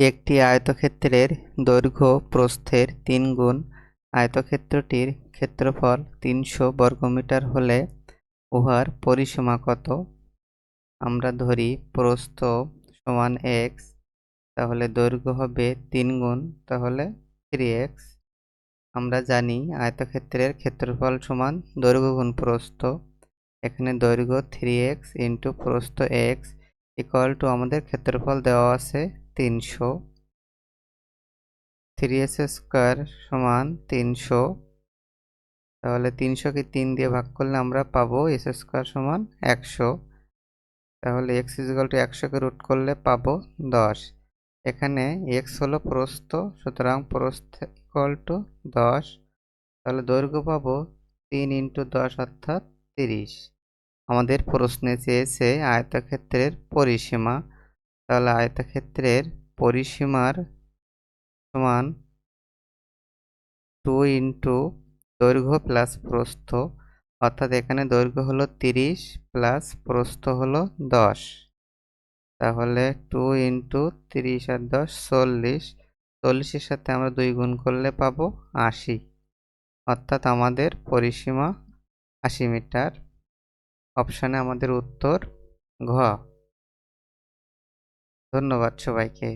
একটি আয়তক্ষেত্রের দৈর্ঘ্য প্রস্থের তিন গুণ, আয়তক্ষেত্রটির ক্ষেত্রফল তিনশো বর্গমিটার হলে উহার পরিসীমা কত? আমরা ধরি প্রস্থ সমান এক্স তাহলে দৈর্ঘ্য হবে তিন গুণ, তাহলে থ্রি এক্স আমরা জানি আয়তক্ষেত্রের ক্ষেত্রফল সমান দৈর্ঘ্য গুণ প্রস্থ, এখানে দৈর্ঘ্য থ্রি এক্স ইন্টু প্রস্থ এক্স ইকুয়াল টু আমাদের ক্ষেত্রফল দেওয়া আছে তিনশো। থ্রি এস স্কোয়ার সমান তিনশো। তাহলে তিনশোকে তিন দিয়ে ভাগ করলে আমরা পাবো এস স্কোয়ার সমান একশো। তাহলে এক্স ইজিক্যাল টু একশোকে রুট করলে পাবো দশ। এখানে এক্স হলো প্রস্থ, সুতরাং প্রস্থ ইকুয়াল টু দশ। তাহলে দৈর্ঘ্য পাবো তিন ইন্টু দশ অর্থাৎ তিরিশ। আমাদের প্রশ্নে চেয়েছে আয়তক্ষেত্রের পরিসীমা। তাহলে আয়তক্ষেত্রের পরিসীমার সমান টু ইন্টু দৈর্ঘ্য প্লাস প্রস্থ, অর্থাৎ এখানে দৈর্ঘ্য হলো তিরিশ প্লাস প্রস্থ হলো দশ। তাহলে টু ইন্টু তিরিশ আর দশ চল্লিশ, চল্লিশের সাথে আমরা দুই গুণ করলে পাবো আশি। অর্থাৎ আমাদের পরিসীমা আশি মিটার। অপশানে আমাদের উত্তর ঘ। ধন্যবাদ সবাইকে